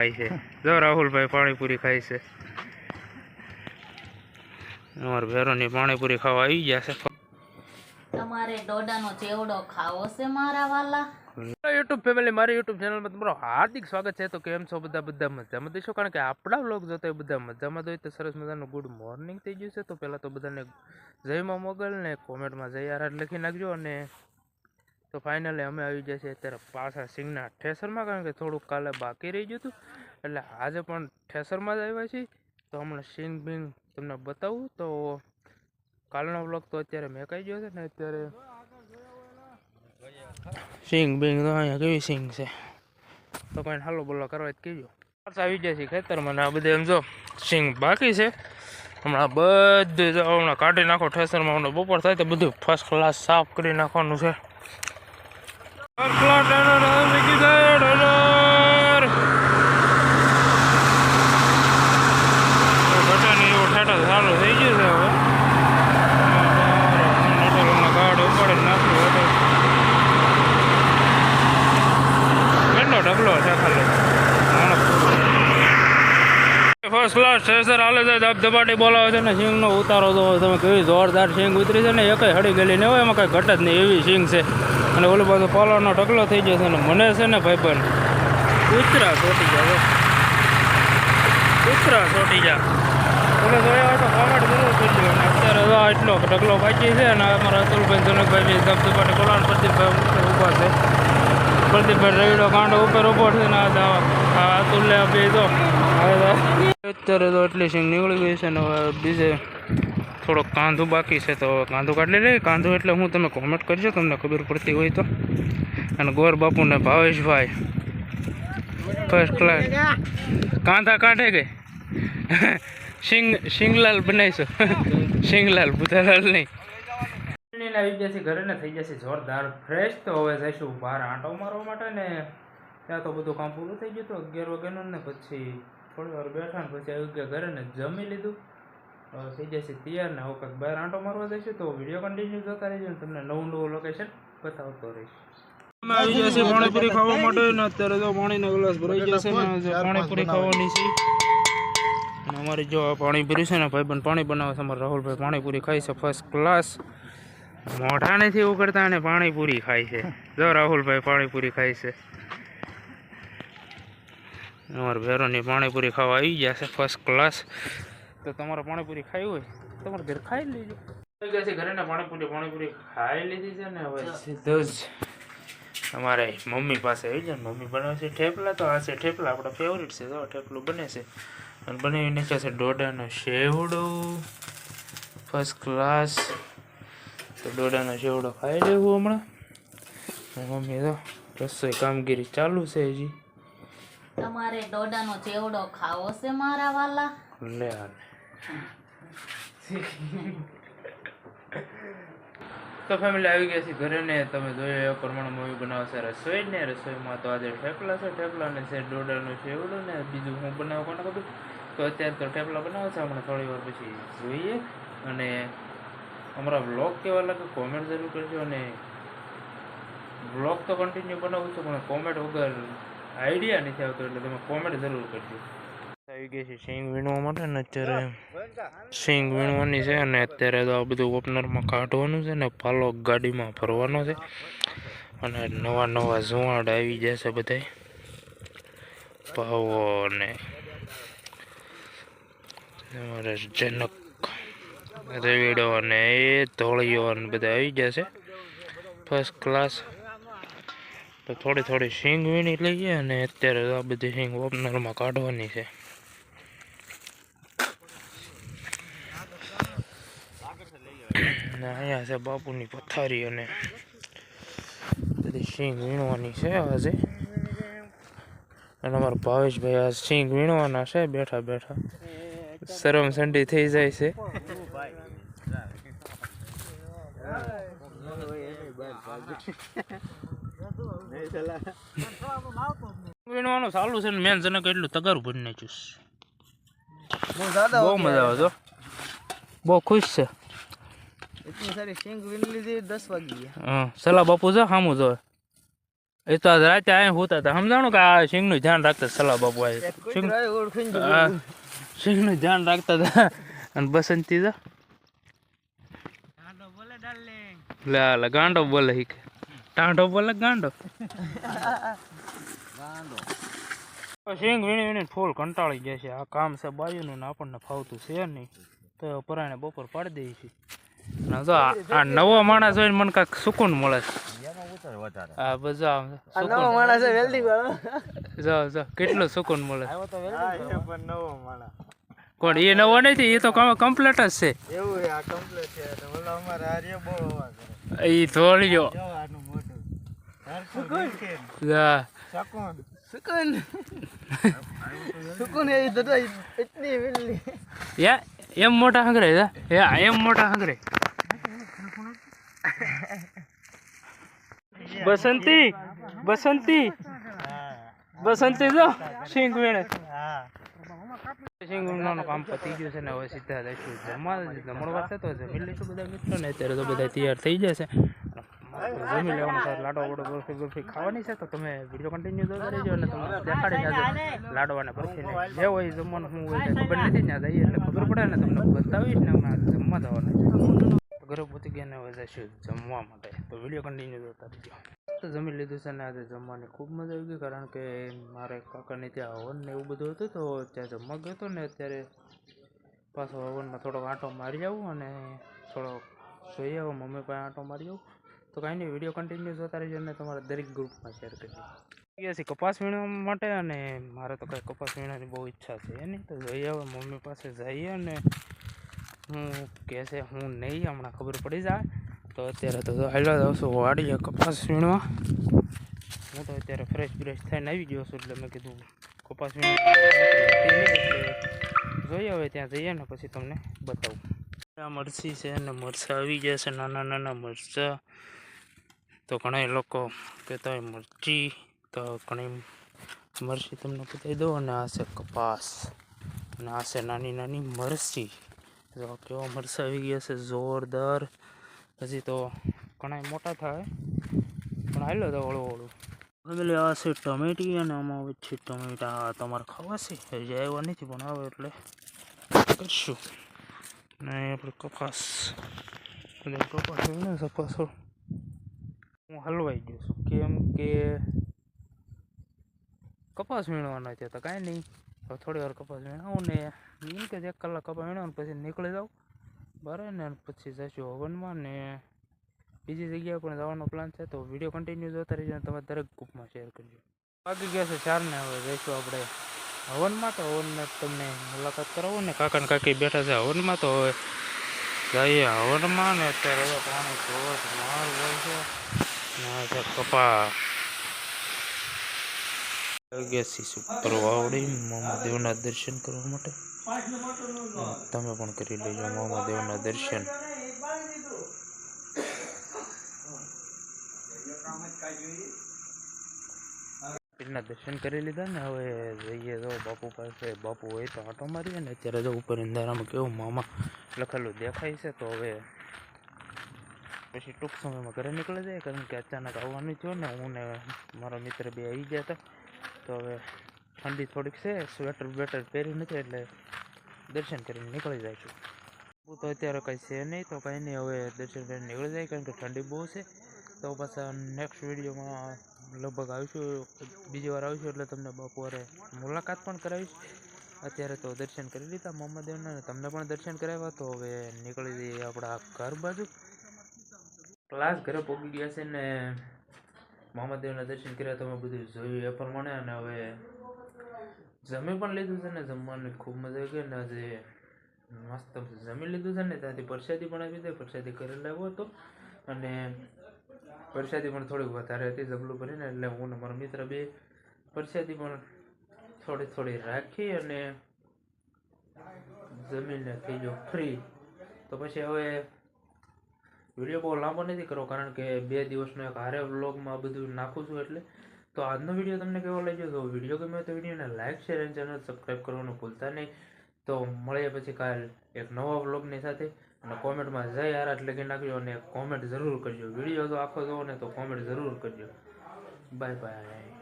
ખાય છે. જો રાહુલભાઈ પાણીપુરી ખાય છે. અમારા ભેરોની પાણીપુરી ખાવા આવી ગયા છે. તમારે ડોડાનો ચેવડો ખાવો છે મારા વાલા? યુટ્યુબ ફેમિલી મારી યુટ્યુબ ચેનલમાં તમારું હાર્દિક સ્વાગત છે. તો કેમ છો બધા? બધા મજામાં દઈશું કારણ કે આપણા વ્લોગ જોતા હોય બધા મજામાં જોઈએ તો સરસ મજાનું ગુડ મોર્નિંગ થઈ ગયું છે. તો પહેલાં તો બધાને જય માં મોગલ ને કોમેન્ટમાં જય આર લખી નાખજો અને તો ફાઇનલી અમે આવી ગયા છીએ અત્યારે પાછા સિંગના ઠેસરમાં, કારણ કે થોડુંક કાલે બાકી રહી ગયું હતું. એટલે આજે પણ ઠેસરમાં જ આવ્યા છીએ. તો હમણાં સિંગ બિંગ તમને બતાવું. તો કાલનો વ્લોગ તો અત્યારે મેકાઈ ગયો છે ને અત્યારે સિંગ બિંગ તો અહીંયા કેવી સિંગ છે? તો કંઈ હાલો બોલો, કરવા જ કહેજો પાછા આવી જાય છે ખેતરમાં ને આ બધે એમ જો સિંગ બાકી છે. હમણાં બધું હમણાં કાઢી નાખો ઠેસરમાં, હમણાં બપોર થાય તો બધું ફર્સ્ટ ક્લાસ સાફ કરી નાખવાનું છે. સારું થઈ ગયું છે હવે નટોલના ગાડ ઉપાડે કેટલો ડબલો છે ફર્સ્ટ ક્લાસ સ્ટેશન હાલે છે ધબધબાટી બોલાવે છે ને સિંગનો ઉતારો તો તમે કેવી જોરદાર સિંગ ઉતરી છે ને, એકય હળી ગયેલી ને હોય, એમાં કંઈ ઘટ જ નહીં. એવી સિંગ છે. અને ઓલું બાજુ પાલરનો ઢગલો થઈ જશે અને મને છે ને ભાઈબંધ કૂતરા ચોટી જા કૂતરા ચોટી જા તમે જોયા હોય તો કોમેન્ટ જરૂર કરજો. અને અત્યારે હવે એટલો ઢગલો બાકી છે અને અમારા અતુલભાઈ જનકભાઈ ધબધબાટી બોલાવે પ્રદીપભાઈ ઊભા છે. પ્રદીપભાઈ રવિડો કાંડો ઉપર ઊભો છે ને આ દા- આપી દો અત્યારે તો એટલી સિંગ નીકળી ગઈ છે ને હવે બીજે થોડોક કાંધું બાકી છે તો કાંધું કાઢી લઈએ. કાંધું એટલે હું તમે કોમેન્ટ કરજો, તમને ખબર પડતી હોય તો. અને ગોર બાપુને ભાવેશભાઈ ફર્સ્ટ ક્લાસ કાંધા કાઢે ગઈ સિંગ, સિંગલાલ બનાવીશું સિંગલાલ બુધાલાલ નહીં. આવી જશે ઘરે ને થઈ જશે જોરદાર ફ્રેશ તો હવે જઈશું બહાર આંટો મારવા માટે ને ત્યાં તો બધું કામ પૂરું થઈ ગયું હતું. અગિયાર વાગ્યાનું ને પછી થોડી વાર બેઠા ને પછી આવી ગયા ઘરે જમી લીધું. થઈ જશે તૈયાર ને કંઈક બહાર આંટો મારવા જઈશું તો વીડિયો કન્ટિન્યુ જોતા રહેજો ને તમને નવું નવું લોકેશન બતાવતો રહીશ. આવી જશે પાણીપુરી ખાવા માટે ને અત્યારે તો પાણીનો ગ્લાસ ભરાઈ જશે ને પાણીપુરી ખાવાની છે. અને અમારી જો પાણીપુરી છે ને ભાઈબંધ પાણી બનાવે છે અમારે રાહુલભાઈ પાણીપુરી ખાય છે ફર્સ્ટ ક્લાસ મોઢા નથી ઉકળતા અને પાણીપુરી ખાય છે. જો રાહુલભાઈ પાણીપુરી ખાય છે. અમારા ભેરોની પાણીપુરી ખાવા આવી ગયા છે ફર્સ્ટ ક્લાસ તો તમારે પાણીપુરી ખાવી હોય? તમારે ઘરે ખાઈ લેજો. છે ઘરે ને પાણીપુરી પાણીપુરી ખાઈ લીધી છે ને હવે સીધો જ અમારે મમ્મી પાસે આવી જાય મમ્મી બનાવે છે ઠેપલા તો આ છે ઠેપલા આપણા ફેવરિટ છે. તો ઠેપલું બને છે. અને બનાવી નાખ્યા છે ડોડાનો શેવડો. ફર્સ્ટ ક્લાસ તો ડોડાનો શેવડો ખાઈ લેવું હમણાં. મમ્મી તો રસોઈ કામગીરી ચાલુ છે હજી. તમારે ડોડાનો ચેવડો ખાવો છે મારા વાલા. લે તો ફેમિલી આવી ગયા છે ઘરે ને તમે જોયો એ પ્રમાણે મૂવી બનાવશે રસોઈ ને રસોઈમાં તો આજે ઠેપલા છે ઠેપલા ને છે, ડોડાનું શેવડો ને, બીજું હું બનાવું કોને ખબર? તો અત્યારે તો ઠેપલા બનાવે છે, હમણાં થોડી વાર પછી જોઈએ. અને અમારા બ્લોગ કેવા લાગે કોમેન્ટ જરૂર કરજો, અને બ્લોગ તો કન્ટિન્યુ બનાવું છું, પણ કોમેન્ટ વગર આઈડિયા નથી આવતો, એટલે તમે કોમેન્ટ જરૂર કરજો. આવી ગઈ છે સિંગ વીણવા માટે ને અત્યારે સિંગ વીણવાની છે અને અત્યારે તો આ બધું ઓપનરમાં કાઢવાનું છે ને પાલો ગાડીમાં ભરવાનો છે. અને નવા નવા ઝુવાડ આવી જશે બધા પાવો ને અમારે જનક રેવીડો અને એ ધોળીઓ અને બધા આવી જશે ફર્સ્ટ ક્લાસ તો થોડી થોડી સિંગ વીણી લઈએ અને અત્યારે આ બધી સિંગ ઓપનરમાં કાઢવાની છે. ને અહીંયા છે બાપુની પથારી અને બધી સિંગ વીણવાની છે આજે અને અમારા ભાવેશભાઈ આ સિંગ વીણવાના છે બેઠા બેઠા. શરમ સંડી થઈ જાય છે. વીણવાનું ચાલુ છે ને મેન જનક એટલું તગારું ભરી નાખ્યું છે. બહુ મજા આવે જો બહુ ખુશ છે. ઇતની સારી સિંગ વીણ લીધી દસ વાગી ગયા. સલા બાપુ છે સામું એ તો આજ રાતે આયા હોતા હતા. સમજાણું કે આ સિંગનું ધ્યાન રાખતા સલા બાપુ આય. સિંગનું ધ્યાન રાખતા હતા. અને બસંતી જા લા ગાંડો બોલે હિક ટાંડો બોલે ગાંડો. ગાંડો. સિંગ વીણી વીણી ફૂલ કંટાળી જાય છે. આ કામ છે બાયુનું ને આપણને ફાવતું છે નહીં. તો પરાણે બપોર પાડી દઈએ છીએ જો આ આ નવો માણસ હોય ને મને કાંઈક સુકૂન મળે છે. આ બધા આમ સુકૂન જો જો કેટલું સુકૂન મળે. કોણ એ નવો નથી એ તો કમ્પ્લીટ જ છે. એ થોડીયો જા યા એમ મોટા હંગરે યા એમ મોટા હંગરે. બસંતી બસંતી. બસંતી જો સિંગ વેણે સિંગ કામ પતી ગયું છે ને હવે સીધા દઈશું જમવા જમણ હશે લઈશું બધા મિત્રો ને અત્યારે તો બધા તૈયાર થઈ જશે. જમી લેવાનું છે. લાડો બરફી ખાવાની છે તો તમે વીડિયો કન્ટિન્યુ જોતા રહેજો અને તમને દેખાડી જાજો લાડવાને બરફીને જે હોય જમવાનું, શું હોય તે ખબર નથી. ખબર પડે ને તમને બતાવીશ ને જમવા જવાના છે ઘરે પહોંચી ગયા ને જમવા માટે. તો વીડિયો કન્ટિન્યુ જોતા રહીજો તો જમી લીધું છે ને આજે જમવાની ખૂબ મજા આવી ગઈ, કારણ કે મારે કાકાને ત્યાં હવન ને એવું બધું હતું, તો ત્યાં જમવા ગયો હતો ને અત્યારે પાછો હવનમાં થોડોક આંટો મારી આવું અને થોડોક જોઈ આવો, મમ્મી પાસે આંટો મારી આવું. તો કાંઈ નહીં વીડિયો કન્ટિન્યુ જોતા રહીજો અને તમારા દરેક ગ્રુપમાં શેર કરજો ગયા છીએ કપાસ વીણવા માટે અને મારે તો કાંઈ કપાસ વીણવાની બહુ ઈચ્છા છે એની તો જઈ આવે, મમ્મી પાસે જઈએ અને હું કહે છે, હું નહીં, હમણાં ખબર પડી જાય. તો અત્યારે તો હાલ્યો જાઉં છું વાડીએ કપાસ વીણવા. હું તો અત્યારે ફ્રેશ બ્રેશ થઈને આવી ગયો છું, એટલે મેં કીધું કપાસ જોઈએ હવે ત્યાં જઈએ ને પછી તમને બતાવું. આ મરચી છે ને મરચાં આવી ગયા છે, નાના નાના મરચાં. તો ઘણા લોકો કહેતા હોય મરચી, તો ઘણી મરચી તમને બતાવી દઉં, અને આ છે કપાસ. અને આ છે નાની નાની મરચી. તો કેવા મરચાં આવી ગયા છે જોરદાર. હજી તો ઘણા મોટા થાય, પણ હાલો તો ઓળું ઓળું એટલે આ છે ટમેટી અને આમાં આવે ટમેટા. તમારે ખાવા છે? હજી આવ્યા નથી પણ આવે એટલે કરશું. ને આપણે કપાસ. એટલે કપાસ ને કપાસ હું હલવાઈ ગયો છું. કેમ કે કપાસ વીણવાના છે તો કાંઈ નહીં. હવે થોડી વાર કપાસ વીણાવું ને એમ કે એક કલાક કપાસ વીણવાનું પછી નીકળી જાઉં બરાબર ને પછી જઈશું હવનમાં ને બીજી જગ્યાએ પણ જવાનો પ્લાન છે તો વીડિયો કન્ટિન્યુ જોતા રહેજો અને તમે દરેક ગ્રુપમાં શેર કરજો બાકી ગયા છે ચારને હવે જઈશું આપણે હવનમાં તો હવનમાં તમને મુલાકાત કરાવો ને કાકા ને કાકી બેઠા છે હવનમાં તો હવે જઈએ હવનમાં ને અત્યારે હવે પાણી ધોધ માર હોય છે ને આ છે કપા ગયા છીએ ઉપર વાવડી મામાદેવના દર્શન કરવા માટે તમે પણ કરી લેજો મામાદેવના દર્શન પીરના દર્શન કરી લીધા ને હવે જઈએ તો બાપુ પાસે બાપુ હોય તો આટો મારીએ ને અત્યારે તો ઉપર અંધારામાં કેવું મામા લખેલું દેખાય છે તો હવે પછી ટૂંક સમયમાં ઘરે નીકળી જાય કારણ કે અચાનક આવવાનું થયું ને હું ને મારો મિત્ર બે આવી ગયા હતા તો હવે ઠંડી થોડીક છે સ્વેટર બેટર પહેરી નથી, એટલે દર્શન કરીને નીકળી જાય છું. હું તો અત્યારે કંઈ છે નહીં, તો કંઈ નહીં, હવે દર્શન કરીને નીકળી જાય, કારણ કે ઠંડી બહુ છે. તો પાછા નેક્સ્ટ વિડીયોમાં લગભગ આવીશું, બીજી વાર આવીશું, એટલે તમને બપોરે મુલાકાત પણ કરાવીશ. અત્યારે તો દર્શન કરી લીધા મોહમ્મદેવના અને તમને પણ દર્શન કરાવ્યા, તો હવે નીકળી જઈએ આપણા ઘર બાજુ. ક્લાસ ઘરે પહોંચી ગયા છે ને મોહમ્મદેવના દર્શન કર્યા તમે બધું જોયું એ પ્રમાણે અને હવે જમી પણ લીધું છે ને જમવાની ખૂબ મજા આવી ગઈ ને આજે મસ્ત જમી લીધું છે ને ત્યાંથી પ્રસાદી પણ આપી દે પ્રસાદી કરી લાવ્યો હતો અને પ્રસાદી પણ થોડીક વધારે હતી જબલું ભરીને એટલે હું ને મારો મિત્ર બે પ્રસાદી પણ થોડી થોડી રાખી અને જમીને થઈ ગયો ફ્રી તો પછી હવે વીડિયો બહુ લાંબો નથી કરવો, કારણ કે બે દિવસનો એક હારે વ્લોગમાં બધું નાખું છું એટલે. તો આજનો વીડિયો તમને કેવો લાગ્યો? તો વીડિયો ગમ્યો તો વિડીયોને લાઇક શેર અને ચેનલ સબસ્ક્રાઈબ કરવાનું ભૂલતા નહીં. તો મળીએ પછી કાલ એક નવા વ્લોગની સાથે. અને કોમેન્ટમાં જય આરાટ લખી નાખજો અને કોમેન્ટ જરૂર કરજો. વીડિયો તો આખો જોવો ને તો કોમેન્ટ જરૂર કરજો. Bye bye